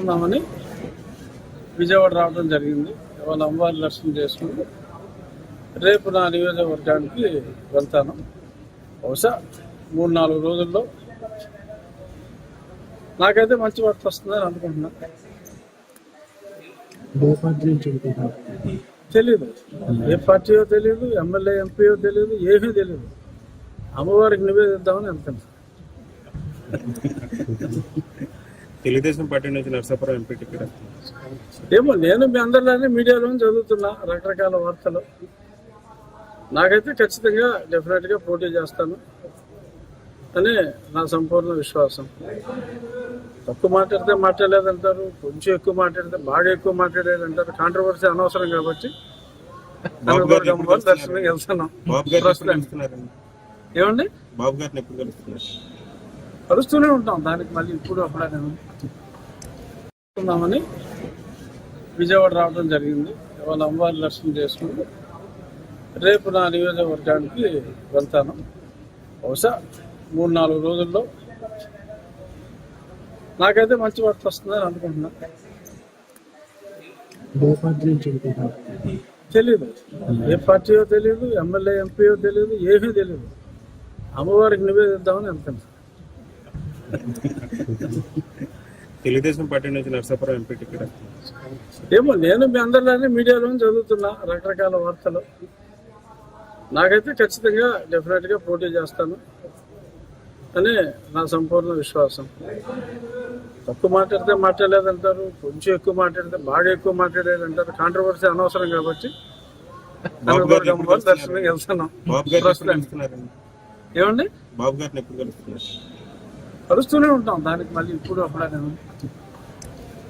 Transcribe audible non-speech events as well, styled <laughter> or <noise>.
ఉన్నామని విజయవాడ రావడం జరిగింది. ఇవాళ అమ్మవారి దర్శనం చేసుకుని రేపు నా నియోజకవర్గానికి వెళ్తాను. బహుశా మూడు నాలుగు రోజుల్లో నాకైతే మంచి వార్త వస్తుందని అనుకుంటున్నా. ఏ పార్టీ నుంచి అనుకుంటున్నారు తెలీదు. ఏ పార్టీయో తెలియదు ఎమ్మెల్యే ఎంపీయో తెలియదు ఏమీ తెలియదు అమ్మవారికి నివేదిద్దామని వెళ్తాను. <laughs> తెలుగుదేశం పార్టీ నుంచి నర్సాపురం ఎంపీ టికెట్ ఏమో నేను మీ అందరిలోనే మీడియాలో చదువుతున్నా రకరకాల వార్తలు. నాకైతే ఖచ్చితంగా డెఫినెట్గా పోటీ చేస్తాను. అని నా సంపూర్ణ విశ్వాసం. తక్కువ మాట్లాడితే మాట్లాడలేదంటారు కొంచెం ఎక్కువ మాట్లాడితే బాగా ఎక్కువ మాట్లాడేదంటారు కాంట్రవర్సీ అనవసరం కాబట్టి దర్శనం వెళ్తున్నాం. ఏమండి? బాబు గారిని ఎప్పుడు కలుస్తున్నారు? కలుస్తూనే ఉంటాం. దానికి మళ్ళీ ఇప్పుడు అప్పుడే ఉన్నామని విజయవాడ రావడం జరిగింది. ఇవాళ అమ్మవారి దర్శనం చేసుకుని రేపు నా నియోజకవర్గానికి వెళ్తాను. బహుశా మూడు నాలుగు రోజుల్లో నాకైతే మంచి వార్త వస్తుందని అనుకుంటున్నా. తెలీదు. ఏ పార్టీయో తెలియదు ఎమ్మెల్యే ఎంపీయో తెలియదు ఏమీ తెలియదు అమ్మవారికి నివేదిద్దామని వెళ్తాను. <laughs> తెలుగుదేశం పార్టీ నుంచి నర్సాపురం ఎంపీ టికెట్ ఏమో నేను మీ అందరిలోనే మీడియాలో చదువుతున్నా రకరకాల వార్తలు. నాకైతే ఖచ్చితంగా డెఫినెట్గా పోటీ చేస్తాను. అని నా సంపూర్ణ విశ్వాసం. తక్కువ మాట్లాడితే మాట్లాడలేదంటారు కొంచెం ఎక్కువ మాట్లాడితే బాగా ఎక్కువ మాట్లాడేదంటారు కాంట్రవర్సీ అనవసరం కాబట్టి దర్శనం వెళ్తున్నాం. ఏమండి? బాబు గారిని ఎప్పుడు కలుస్తున్నారు? కలుస్తూనే ఉంటాం. దానికి మళ్ళీ ఇప్పుడు అప్పుడే